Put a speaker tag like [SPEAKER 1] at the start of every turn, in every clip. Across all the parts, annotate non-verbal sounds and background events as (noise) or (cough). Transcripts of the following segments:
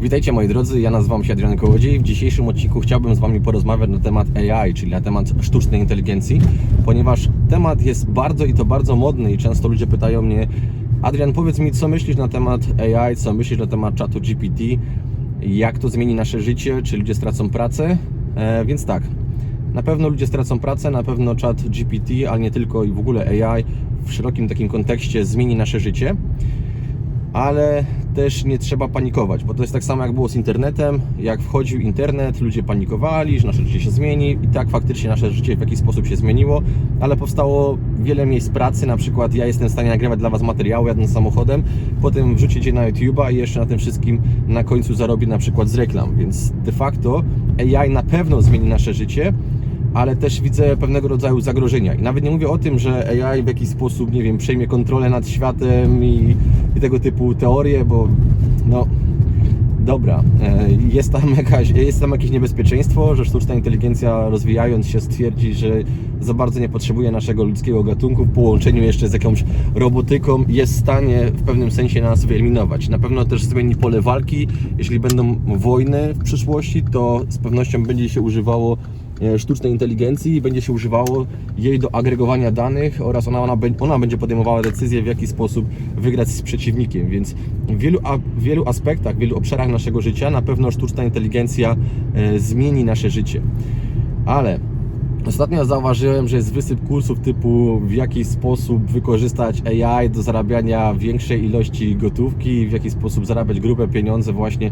[SPEAKER 1] Witajcie moi drodzy, ja nazywam się Adrian Kołodziej. W dzisiejszym odcinku chciałbym z Wami porozmawiać na temat AI, czyli na temat sztucznej inteligencji, ponieważ temat jest bardzo i to bardzo modny i często ludzie pytają mnie Adrian, powiedz mi, co myślisz na temat AI, co myślisz na temat czatu GPT, jak to zmieni nasze życie, czy ludzie stracą pracę? E, więc tak, na pewno ludzie stracą pracę, na pewno czat GPT, ale nie tylko i w ogóle AI w szerokim takim kontekście zmieni nasze życie ale też nie trzeba panikować, bo to jest tak samo jak było z internetem. Jak wchodził internet, ludzie panikowali, że nasze życie się zmieni i tak faktycznie nasze życie w jakiś sposób się zmieniło, ale powstało wiele miejsc pracy, na przykład ja jestem w stanie nagrywać dla Was materiały jadąc samochodem, potem wrzucić je na YouTube'a i jeszcze na tym wszystkim na końcu zarobię na przykład z reklam, więc de facto AI na pewno zmieni nasze życie, ale też widzę pewnego rodzaju zagrożenia. I nawet nie mówię o tym, że AI w jakiś sposób, nie wiem, przejmie kontrolę nad światem i, i tego typu teorie, bo no dobra, e, jest tam, jakaś, jest tam jakieś niebezpieczeństwo, że sztuczna inteligencja rozwijając się stwierdzi, że za bardzo nie potrzebuje naszego ludzkiego gatunku w połączeniu jeszcze z jakąś robotyką jest w stanie w pewnym sensie nas wyeliminować. Na pewno też zmieni pole walki. Jeśli będą wojny w przyszłości, to z pewnością będzie się używało sztucznej inteligencji i będzie się używało jej do agregowania danych oraz ona, ona, ona będzie podejmowała decyzję, w jaki sposób wygrać z przeciwnikiem. Więc w wielu, w wielu aspektach, w wielu obszarach naszego życia na pewno sztuczna inteligencja e, zmieni nasze życie. Ale Ostatnio zauważyłem, że jest wysyp kursów typu w jaki sposób wykorzystać AI do zarabiania większej ilości gotówki, w jaki sposób zarabiać grube pieniądze właśnie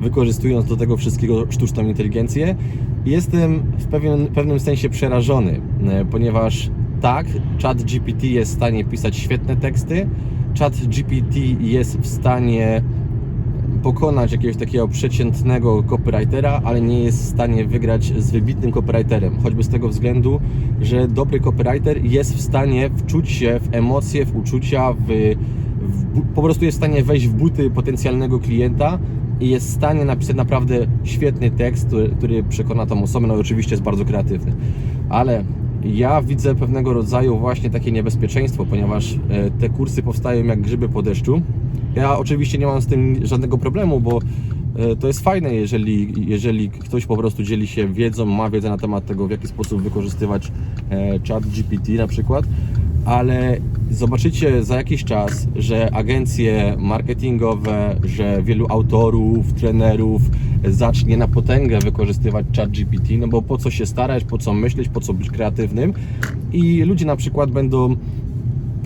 [SPEAKER 1] wykorzystując do tego wszystkiego sztuczną inteligencję. Jestem w pewien, pewnym sensie przerażony, e, ponieważ tak, chat GPT jest w stanie pisać świetne teksty, chat GPT jest w stanie pokonać jakiegoś takiego przeciętnego copywritera, ale nie jest w stanie wygrać z wybitnym copywriterem. Choćby z tego względu, że dobry copywriter jest w stanie wczuć się w emocje, w uczucia, w, w, po prostu jest w stanie wejść w buty potencjalnego klienta i jest w stanie napisać naprawdę świetny tekst, który, który przekona tą osobę. No i oczywiście jest bardzo kreatywny. Ale ja widzę pewnego rodzaju właśnie takie niebezpieczeństwo, ponieważ e, te kursy powstają jak grzyby po deszczu. Ja oczywiście nie mam z tym żadnego problemu, bo e, to jest fajne, jeżeli, jeżeli ktoś po prostu dzieli się wiedzą, ma wiedzę na temat tego, w jaki sposób wykorzystywać e, chat GPT na przykład, ale zobaczycie za jakiś czas, że agencje marketingowe, że wielu autorów, trenerów zacznie na potęgę wykorzystywać chat GPT, no bo po co się starać, po co myśleć, po co być kreatywnym i ludzie na przykład będą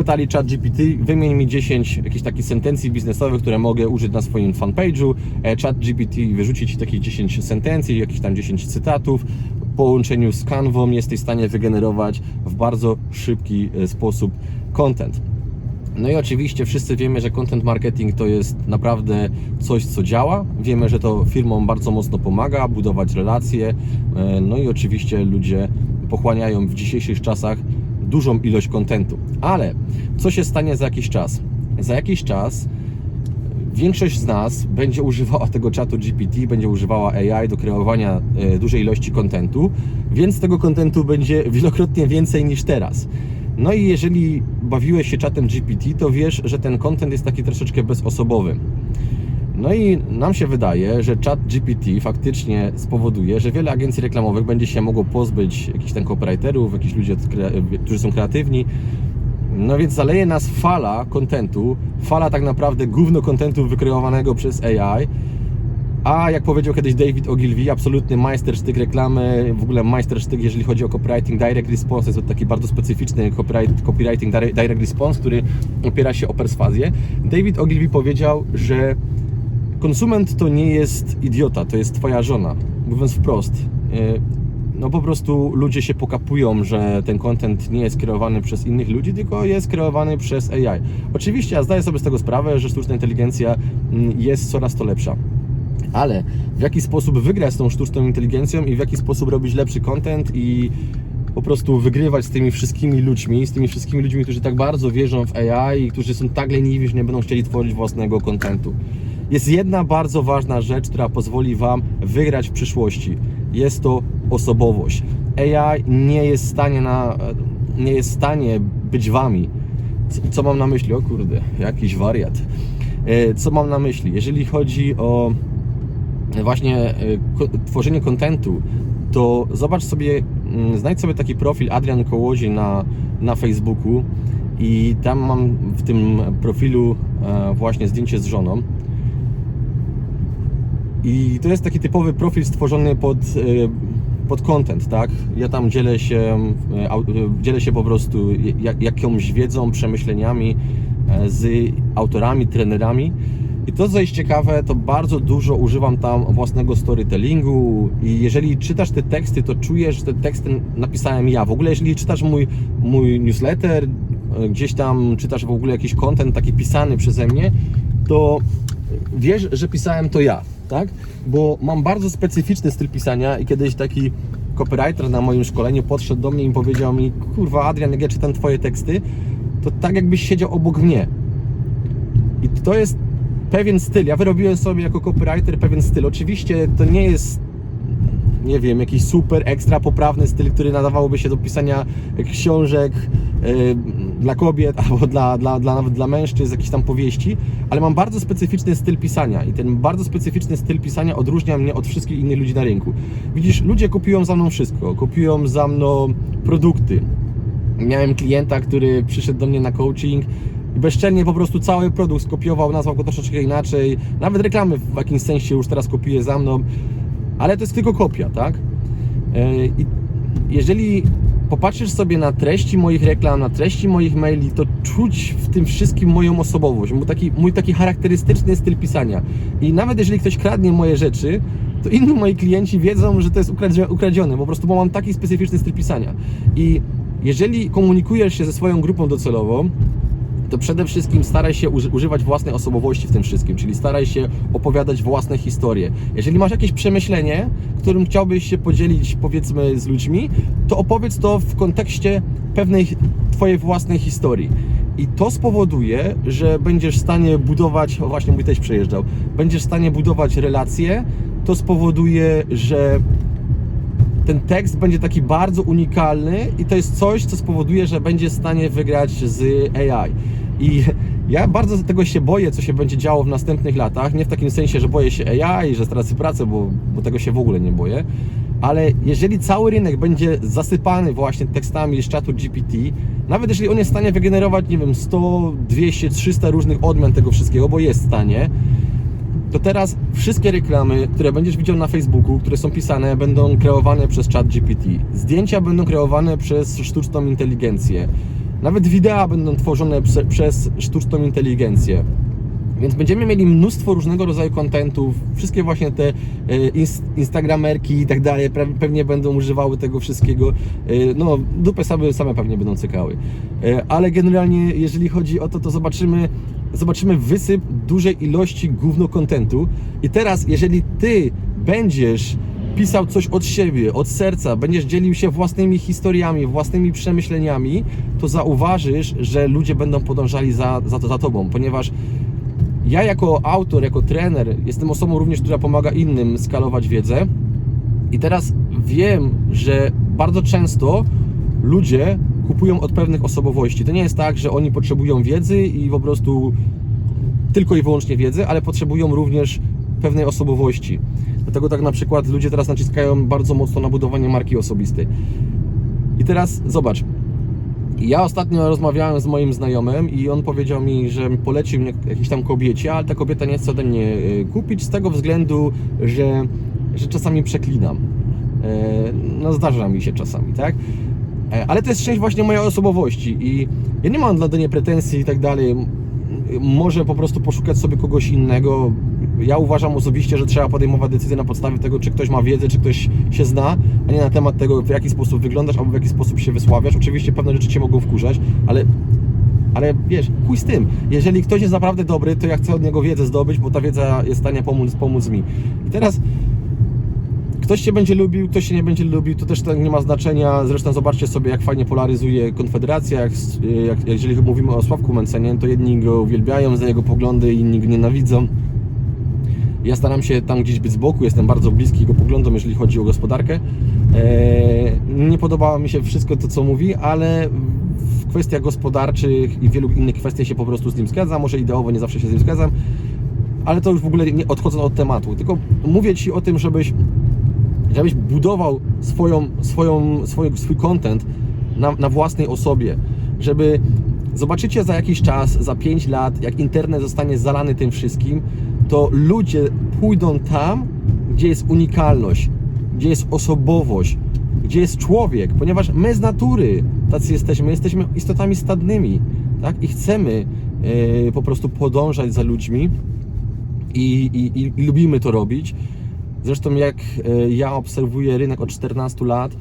[SPEAKER 1] pytali chat GPT, wymień mi 10 jakichś takich sentencji biznesowych, które mogę użyć na swoim fanpage'u. E, Chat GPT wyrzuci Ci takich 10 sentencji, jakichś tam 10 cytatów. W połączeniu z Canvą jesteś w stanie wygenerować w bardzo szybki e, sposób content. No i oczywiście wszyscy wiemy, że content marketing to jest naprawdę coś, co działa. Wiemy, że to firmom bardzo mocno pomaga budować relacje. E, No i oczywiście ludzie pochłaniają w dzisiejszych czasach dużą ilość kontentu. Ale co się stanie za jakiś czas? Za jakiś czas większość z nas będzie używała tego czatu GPT, będzie używała AI do kreowania e, dużej ilości kontentu, więc tego kontentu będzie wielokrotnie więcej niż teraz. No i jeżeli bawiłeś się czatem GPT, to wiesz, że ten kontent jest taki troszeczkę bezosobowy. No i nam się wydaje, że chat GPT faktycznie spowoduje, że wiele agencji reklamowych będzie się mogło pozbyć jakichś tam copywriterów, jakichś ludzi, którzy są kreatywni. No więc zaleje nas fala kontentu, fala tak naprawdę gówno kontentu wykreowanego przez AI. A jak powiedział kiedyś David Ogilvy, absolutny majstersztyk reklamy, w ogóle majstersztyk, jeżeli chodzi o copywriting direct response, jest to taki bardzo specyficzny copywriting dire- direct response, który opiera się o perswazję. David Ogilvy powiedział, że konsument to nie jest idiota, to jest twoja żona. Mówiąc wprost, e, no po prostu ludzie się pokapują, że ten content nie jest kreowany przez innych ludzi, tylko jest kreowany przez AI. Oczywiście ja zdaję sobie z tego sprawę, że sztuczna inteligencja mm, jest coraz to lepsza. Ale w jaki sposób wygrać z tą sztuczną inteligencją i w jaki sposób robić lepszy content i po prostu wygrywać z tymi wszystkimi ludźmi, z tymi wszystkimi ludźmi, którzy tak bardzo wierzą w AI i którzy są tak leniwi, że nie będą chcieli tworzyć własnego kontentu. Jest jedna bardzo ważna rzecz, która pozwoli Wam wygrać w przyszłości. Jest to osobowość. AI nie jest w stanie, na, nie jest w stanie być Wami. Co, co mam na myśli? O kurde, jakiś wariat. E, Co mam na myśli? Jeżeli chodzi o właśnie e, tworzenie kontentu, to zobacz sobie, mm, znajdź sobie taki profil Adrian Kołodziej na, na Facebooku i tam mam w tym profilu e, właśnie zdjęcie z żoną. I to jest taki typowy profil stworzony pod, e, pod content, tak? Ja tam dzielę się, e, e, dzielę się po prostu jak, jakąś wiedzą, przemyśleniami z autorami, trenerami. I to, co jest ciekawe, to bardzo dużo używam tam własnego storytellingu i jeżeli czytasz te teksty, to czujesz, że te teksty napisałem ja. W ogóle, jeżeli czytasz mój, mój newsletter, gdzieś tam czytasz w ogóle jakiś content taki pisany przeze mnie, to wiesz, że pisałem to ja, tak? Bo mam bardzo specyficzny styl pisania i kiedyś taki copywriter na moim szkoleniu podszedł do mnie i powiedział mi, kurwa Adrian, jak ja czytam twoje teksty, to tak jakbyś siedział obok mnie. I to jest pewien styl. Ja wyrobiłem sobie jako copywriter pewien styl. Oczywiście to nie jest nie wiem, jakiś super ekstra poprawny styl, który nadawałoby się do pisania książek dla kobiet (laughs) albo dla, dla, dla, nawet dla mężczyzn, jakichś tam powieści, ale mam bardzo specyficzny styl pisania i ten bardzo specyficzny styl pisania odróżnia mnie od wszystkich innych ludzi na rynku. Widzisz, ludzie kupują za mną wszystko, kupują za mną produkty. Miałem klienta, który przyszedł do mnie na coaching i bezczelnie po prostu cały produkt skopiował, nazwał go troszeczkę inaczej. Nawet reklamy w jakimś sensie już teraz kopiuje za mną, ale to jest tylko kopia, tak? Yy, I jeżeli popatrzysz sobie na treści moich reklam, na treści moich maili, to czuć w tym wszystkim moją osobowość, mój taki, mój taki charakterystyczny styl pisania. I nawet jeżeli ktoś kradnie moje rzeczy, to inni moi klienci wiedzą, że to jest ukradzione, po prostu bo mam taki specyficzny styl pisania. I jeżeli komunikujesz się ze swoją grupą docelową, to przede wszystkim staraj się uży- używać własnej osobowości w tym wszystkim, czyli staraj się opowiadać własne historie. Jeżeli masz jakieś przemyślenie, którym chciałbyś się podzielić powiedzmy z ludźmi, to opowiedz to w kontekście pewnej twojej własnej historii. I to spowoduje, że będziesz w stanie budować, o właśnie mój teść przejeżdżał, będziesz w stanie budować relacje, to spowoduje, że ten tekst będzie taki bardzo unikalny i to jest coś, co spowoduje, że będzie w stanie wygrać z AI. I ja bardzo tego się boję, co się będzie działo w następnych latach. Nie w takim sensie, że boję się AI, że stracę pracę, bo, bo tego się w ogóle nie boję. Ale jeżeli cały rynek będzie zasypany właśnie tekstami z czatu GPT, nawet jeżeli on jest w stanie wygenerować, nie wiem, 100, 200, 300 różnych odmian tego wszystkiego, bo jest w stanie, to teraz wszystkie reklamy, które będziesz widział na Facebooku, które są pisane, będą kreowane przez chat GPT. Zdjęcia będą kreowane przez sztuczną inteligencję. Nawet wideo będą tworzone prze, przez sztuczną inteligencję. Więc będziemy mieli mnóstwo różnego rodzaju kontentów, wszystkie właśnie te e, ins- instagramerki i tak dalej pewnie będą używały tego wszystkiego. E, No, dupę same, same pewnie będą cykały. E, Ale generalnie, jeżeli chodzi o to, to zobaczymy, zobaczymy wysyp dużej ilości gówno kontentu. I teraz, jeżeli ty będziesz pisał coś od siebie, od serca, będziesz dzielił się własnymi historiami, własnymi przemyśleniami, to zauważysz, że ludzie będą podążali za, za, to, za tobą, ponieważ ja jako autor, jako trener jestem osobą również, która pomaga innym skalować wiedzę i teraz wiem, że bardzo często ludzie kupują od pewnych osobowości. To nie jest tak, że oni potrzebują wiedzy i po prostu tylko i wyłącznie wiedzy, ale potrzebują również pewnej osobowości. Dlatego tak na przykład ludzie teraz naciskają bardzo mocno na budowanie marki osobistej. I teraz zobacz, ja ostatnio rozmawiałem z moim znajomym i on powiedział mi, że polecił mnie jakiejś tam kobiecie, ale ta kobieta nie chce ode mnie e, kupić z tego względu, że, że czasami przeklinam. E, No zdarza mi się czasami, tak? E, Ale to jest część właśnie mojej osobowości i ja nie mam dla niej pretensji i tak dalej. Może po prostu poszukać sobie kogoś innego. Ja uważam osobiście, że trzeba podejmować decyzję na podstawie tego, czy ktoś ma wiedzę, czy ktoś się zna, a nie na temat tego, w jaki sposób wyglądasz albo w jaki sposób się wysławiasz. Oczywiście pewne rzeczy Cię mogą wkurzać, ale ale wiesz, chuj z tym. Jeżeli ktoś jest naprawdę dobry, to ja chcę od niego wiedzę zdobyć, bo ta wiedza jest w stanie pomóc, pomóc mi. I teraz ktoś Cię będzie lubił, ktoś się nie będzie lubił, to też tak nie ma znaczenia. Zresztą zobaczcie sobie, jak fajnie polaryzuje Konfederacja. Jak, jak, jeżeli mówimy o Sławku Mencenie, to jedni go uwielbiają za jego poglądy, inni go nienawidzą. Ja staram się tam gdzieś być z boku, jestem bardzo bliski jego poglądom, jeżeli chodzi o gospodarkę. Eee, nie podobało mi się wszystko to, co mówi, ale w kwestiach gospodarczych i wielu innych kwestiach się po prostu z nim zgadzam. Może ideowo nie zawsze się z nim zgadzam, ale to już w ogóle nie odchodząc od tematu, tylko mówię Ci o tym, żebyś, żebyś budował swoją, swoją, swój, swój content na, na własnej osobie, żeby zobaczycie za jakiś czas, za 5 lat, jak internet zostanie zalany tym wszystkim, to ludzie pójdą tam, gdzie jest unikalność, gdzie jest osobowość, gdzie jest człowiek, ponieważ my z natury tacy jesteśmy, jesteśmy istotami stadnymi, tak? I chcemy yy, po prostu podążać za ludźmi i, i, i, i lubimy to robić. Zresztą jak yy, ja obserwuję rynek od 14 lat,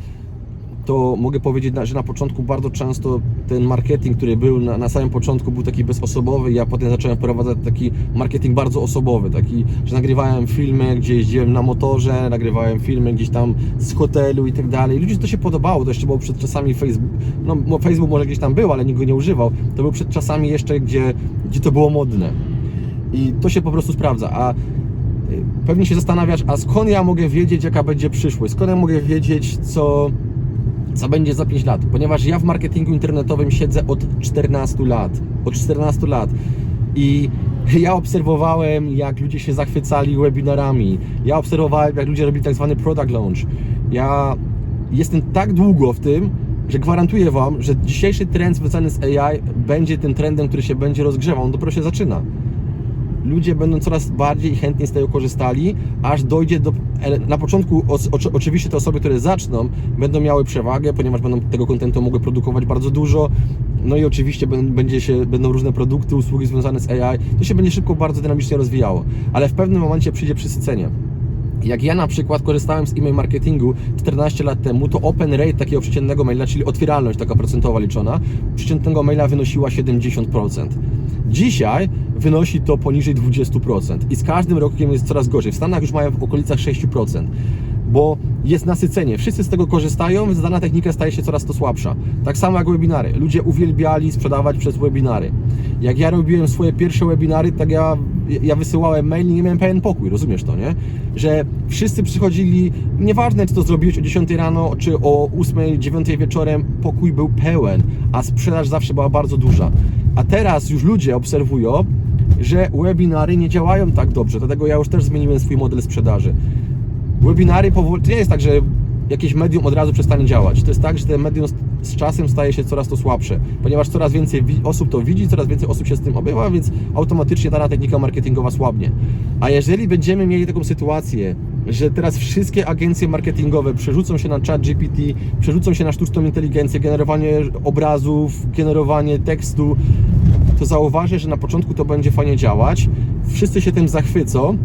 [SPEAKER 1] to mogę powiedzieć, że na początku bardzo często ten marketing, który był na, na samym początku, był taki bezosobowy. Ja potem zacząłem wprowadzać taki marketing bardzo osobowy, taki, że nagrywałem filmy, gdzie jeździłem na motorze, nagrywałem filmy gdzieś tam z hotelu i tak dalej. Ludziom to się podobało, to jeszcze było przed czasami Facebook, no bo Facebook może gdzieś tam był, ale nikt go nie używał. To był przed czasami jeszcze, gdzie, gdzie to było modne. I to się po prostu sprawdza. A pewnie się zastanawiasz, a skąd ja mogę wiedzieć, jaka będzie przyszłość? Skąd ja mogę wiedzieć, co co będzie za 5 lat, ponieważ ja w marketingu internetowym siedzę od 14 lat. Od 14 lat. I ja obserwowałem, jak ludzie się zachwycali webinarami. Ja obserwowałem, jak ludzie robili tak zwany product launch. Ja jestem tak długo w tym, że gwarantuję Wam, że dzisiejszy trend związany z AI będzie tym trendem, który się będzie rozgrzewał. On dopiero się zaczyna ludzie będą coraz bardziej i chętniej z tego korzystali, aż dojdzie do. Na początku, oczywiście, te osoby, które zaczną, będą miały przewagę, ponieważ będą tego kontentu mogły produkować bardzo dużo. No i oczywiście będzie się, będą różne produkty, usługi związane z AI. To się będzie szybko, bardzo dynamicznie rozwijało, ale w pewnym momencie przyjdzie przesycenie. Jak ja na przykład korzystałem z e-mail marketingu 14 lat temu, to open rate takiego przeciętnego maila, czyli otwieralność taka procentowa liczona, przeciętnego maila wynosiła 70%. Dzisiaj wynosi to poniżej 20% i z każdym rokiem jest coraz gorzej. W Stanach już mają w okolicach 6%, bo jest nasycenie. Wszyscy z tego korzystają, więc dana technika staje się coraz to słabsza. Tak samo jak webinary. Ludzie uwielbiali sprzedawać przez webinary. Jak ja robiłem swoje pierwsze webinary, tak ja, ja wysyłałem mail i nie miałem pełen pokój, rozumiesz to, nie? Że wszyscy przychodzili, nieważne czy to zrobiłeś o 10 rano, czy o 8, 9 wieczorem, pokój był pełen, a sprzedaż zawsze była bardzo duża. A teraz już ludzie obserwują, że webinary nie działają tak dobrze, dlatego ja już też zmieniłem swój model sprzedaży. Webinary powoli, to nie jest tak, że jakieś medium od razu przestanie działać. To jest tak, że ten medium z czasem staje się coraz to słabsze, ponieważ coraz więcej osób to widzi, coraz więcej osób się z tym obywa, więc automatycznie dana technika marketingowa słabnie. A jeżeli będziemy mieli taką sytuację, że teraz wszystkie agencje marketingowe przerzucą się na chat GPT, przerzucą się na sztuczną inteligencję, generowanie obrazów, generowanie tekstu, to zauważę, że na początku to będzie fajnie działać, wszyscy się tym zachwycą,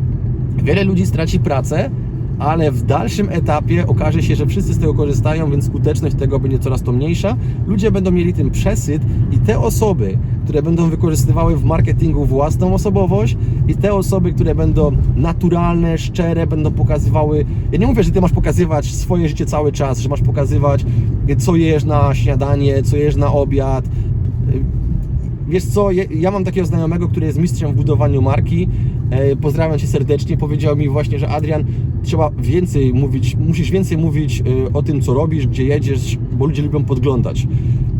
[SPEAKER 1] wiele ludzi straci pracę, ale w dalszym etapie okaże się, że wszyscy z tego korzystają, więc skuteczność tego będzie coraz to mniejsza. Ludzie będą mieli tym przesyt i te osoby, które będą wykorzystywały w marketingu własną osobowość i te osoby, które będą naturalne, szczere, będą pokazywały. Ja nie mówię, że ty masz pokazywać swoje życie cały czas, że masz pokazywać, co jesz na śniadanie, co jesz na obiad Wiesz co, ja mam takiego znajomego, który jest mistrzem w budowaniu marki. E, pozdrawiam Cię serdecznie. Powiedział mi właśnie, że Adrian, trzeba więcej mówić, musisz więcej mówić e, o tym, co robisz, gdzie jedziesz, bo ludzie lubią podglądać.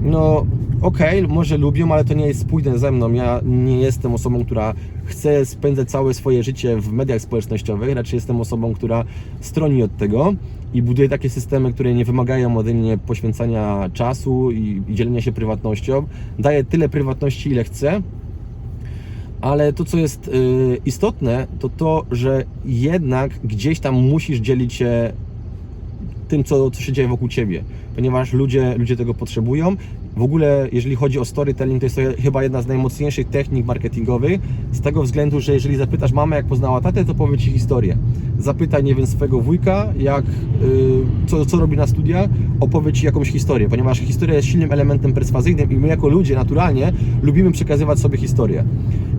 [SPEAKER 1] No, okej, okay, może lubią, ale to nie jest spójne ze mną. Ja nie jestem osobą, która chce spędzać całe swoje życie w mediach społecznościowych, raczej jestem osobą, która stroni od tego i buduje takie systemy, które nie wymagają ode mnie poświęcania czasu i, i dzielenia się prywatnością. Daję tyle prywatności, ile chcę, ale to, co jest y, istotne, to to, że jednak gdzieś tam musisz dzielić się tym, co, co się dzieje wokół Ciebie, ponieważ ludzie, ludzie tego potrzebują w ogóle, jeżeli chodzi o storytelling, to jest to chyba jedna z najmocniejszych technik marketingowych, z tego względu, że jeżeli zapytasz mamę, jak poznała tatę, to powie Ci historię. Zapytaj, nie wiem, swojego wujka, jak, yy, co, co robi na studiach, opowie Ci jakąś historię, ponieważ historia jest silnym elementem perswazyjnym i my jako ludzie naturalnie lubimy przekazywać sobie historię.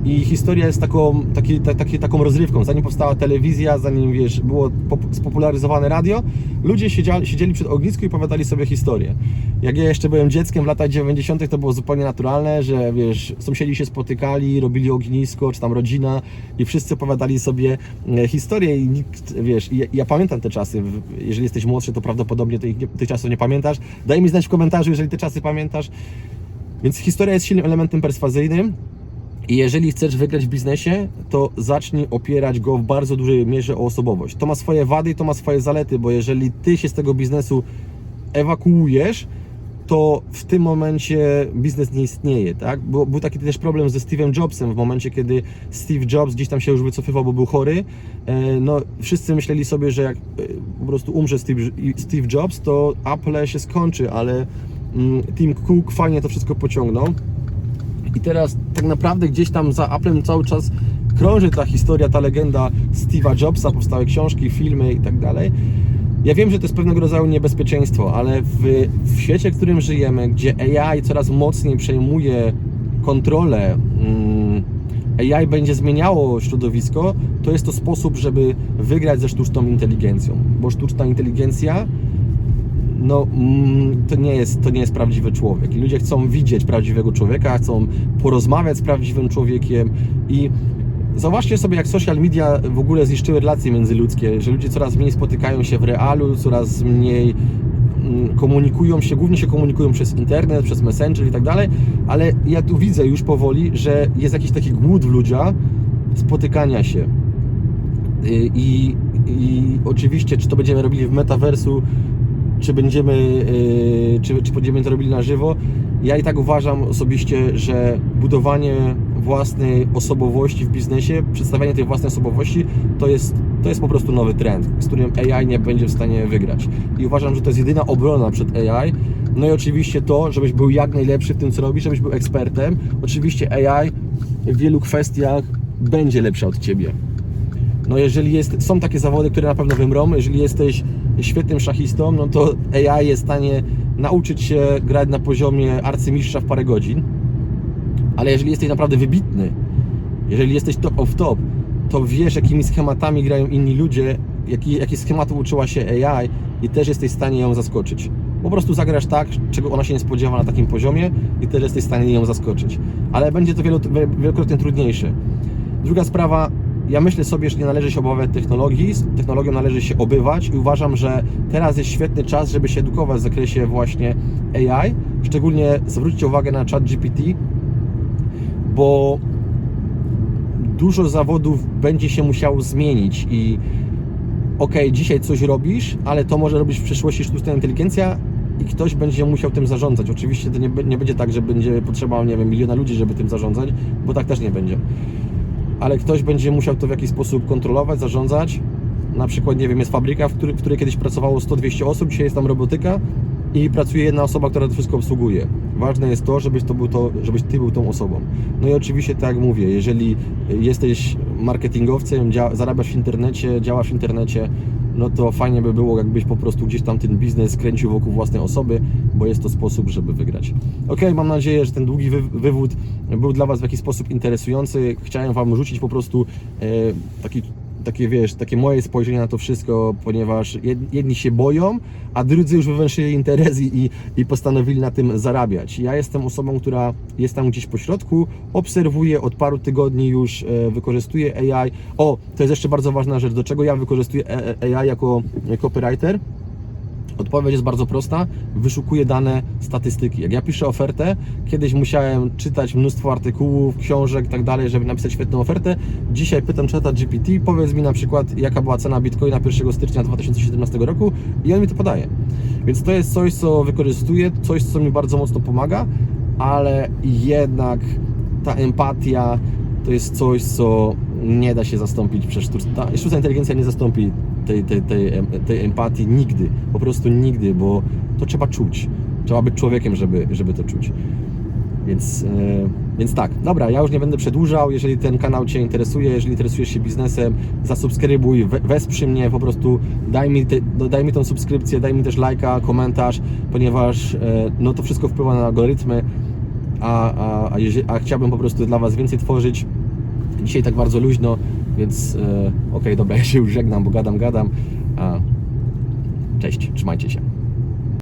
[SPEAKER 1] I historia jest taką, taki, taki, taką rozrywką. Zanim powstała telewizja, zanim wiesz, było spopularyzowane radio, ludzie siedzieli, siedzieli przed ogniskiem i opowiadali sobie historię. Jak ja jeszcze byłem dzieckiem w latach 90., to było zupełnie naturalne, że wiesz, sąsiedzi się spotykali, robili ognisko, czy tam rodzina i wszyscy opowiadali sobie e, historię i nikt, wiesz, ja, ja pamiętam te czasy. Jeżeli jesteś młodszy, to prawdopodobnie tych, tych czasów nie pamiętasz. Daj mi znać w komentarzu, jeżeli te czasy pamiętasz. Więc historia jest silnym elementem perswazyjnym I jeżeli chcesz wygrać w biznesie, to zacznij opierać go w bardzo dużej mierze o osobowość. To ma swoje wady i to ma swoje zalety, bo jeżeli ty się z tego biznesu ewakuujesz, to w tym momencie biznes nie istnieje, tak? Bo, był taki też problem ze Steve'em Jobsem w momencie, kiedy Steve Jobs gdzieś tam się już wycofywał, bo był chory. E, No, wszyscy myśleli sobie, że jak e, po prostu umrze Steve, Jobs, to Apple się skończy, ale mm, Tim Cook fajnie to wszystko pociągnął. I teraz tak naprawdę gdzieś tam za Applem cały czas krąży ta historia, ta legenda Steve'a Jobsa, powstały książki, filmy i tak dalej. Ja wiem, że to jest pewnego rodzaju niebezpieczeństwo, ale w, w świecie, w którym żyjemy, gdzie AI coraz mocniej przejmuje kontrolę, mm, AI będzie zmieniało środowisko, to jest to sposób, żeby wygrać ze sztuczną inteligencją, bo sztuczna inteligencja no, mm, to, nie jest, to nie jest prawdziwy człowiek. I ludzie chcą widzieć prawdziwego człowieka, chcą porozmawiać z prawdziwym człowiekiem i zauważcie sobie, jak social media w ogóle zniszczyły relacje międzyludzkie, że ludzie coraz mniej spotykają się w realu, coraz mniej mm, komunikują się, głównie się komunikują przez internet, przez messenger i tak dalej, ale ja tu widzę już powoli, że jest jakiś taki głód w ludziach spotykania się. Y, I, I oczywiście, czy to będziemy robili w metaversu, czy będziemy, yy, czy, czy będziemy to robili na żywo. Ja i tak uważam osobiście, że budowanie własnej osobowości w biznesie, przedstawianie tej własnej osobowości, to jest, to jest po prostu nowy trend, z którym AI nie będzie w stanie wygrać. I uważam, że to jest jedyna obrona przed AI. No i oczywiście to, żebyś był jak najlepszy w tym, co robisz, żebyś był ekspertem. Oczywiście AI w wielu kwestiach będzie lepsza od Ciebie. No jeżeli jest, są takie zawody, które na pewno wymrą, jeżeli jesteś świetnym szachistą, no to AI jest w stanie nauczyć się grać na poziomie arcymistrza w parę godzin, ale jeżeli jesteś naprawdę wybitny, jeżeli jesteś top of top, to wiesz jakimi schematami grają inni ludzie, jaki, jakie schematy uczyła się AI i też jesteś w stanie ją zaskoczyć. Po prostu zagrasz tak, czego ona się nie spodziewa na takim poziomie i też jesteś w stanie ją zaskoczyć. Ale będzie to wielo, wielokrotnie trudniejsze. Druga sprawa, ja myślę sobie, że nie należy się obawiać technologii, z technologią należy się obywać i uważam, że teraz jest świetny czas, żeby się edukować w zakresie właśnie AI. Szczególnie zwróćcie uwagę na chat GPT, bo dużo zawodów będzie się musiało zmienić i ok, dzisiaj coś robisz, ale to może robić w przyszłości sztuczna inteligencja i ktoś będzie musiał tym zarządzać. Oczywiście to nie, nie będzie tak, że będzie potrzeba, nie wiem, miliona ludzi, żeby tym zarządzać, bo tak też nie będzie ale ktoś będzie musiał to w jakiś sposób kontrolować, zarządzać. Na przykład, nie wiem, jest fabryka, w której, w której kiedyś pracowało 100-200 osób, dzisiaj jest tam robotyka i pracuje jedna osoba, która to wszystko obsługuje. Ważne jest to, żebyś, to był to, żebyś ty był tą osobą. No i oczywiście, tak jak mówię, jeżeli jesteś marketingowcem, zarabiasz w internecie, działasz w internecie, no to fajnie by było, jakbyś po prostu gdzieś tam ten biznes kręcił wokół własnej osoby, bo jest to sposób, żeby wygrać. Ok, mam nadzieję, że ten długi wy wywód był dla Was w jakiś sposób interesujący. Chciałem Wam rzucić po prostu e, taki takie wiesz, takie moje spojrzenie na to wszystko, ponieważ jedni się boją, a drudzy już wywęszyli interes i, i postanowili na tym zarabiać. Ja jestem osobą, która jest tam gdzieś po środku, obserwuję od paru tygodni już, e, wykorzystuję AI. O, to jest jeszcze bardzo ważna rzecz, do czego ja wykorzystuję e, AI jako copywriter. Odpowiedź jest bardzo prosta. Wyszukuję dane, statystyki. Jak ja piszę ofertę, kiedyś musiałem czytać mnóstwo artykułów, książek i tak dalej, żeby napisać świetną ofertę. Dzisiaj pytam czata GPT, powiedz mi na przykład, jaka była cena Bitcoina 1 stycznia 2017 roku i on mi to podaje. Więc to jest coś, co wykorzystuję, coś, co mi bardzo mocno pomaga, ale jednak ta empatia to jest coś, co nie da się zastąpić przez. Sztuczna inteligencja nie zastąpi tej, tej, tej, tej empatii nigdy, po prostu nigdy, bo to trzeba czuć. Trzeba być człowiekiem, żeby, żeby to czuć. Więc, e, więc tak, dobra, ja już nie będę przedłużał. Jeżeli ten kanał Cię interesuje, jeżeli interesujesz się biznesem, zasubskrybuj, we, wesprzyj mnie, po prostu daj mi, te, no, daj mi tą subskrypcję, daj mi też lajka, komentarz, ponieważ e, no, to wszystko wpływa na algorytmy, a, a, a, a chciałbym po prostu dla Was więcej tworzyć. Dzisiaj tak bardzo luźno, więc e, okej, okay, dobra, ja się już żegnam, bo gadam, gadam. Cześć, trzymajcie się.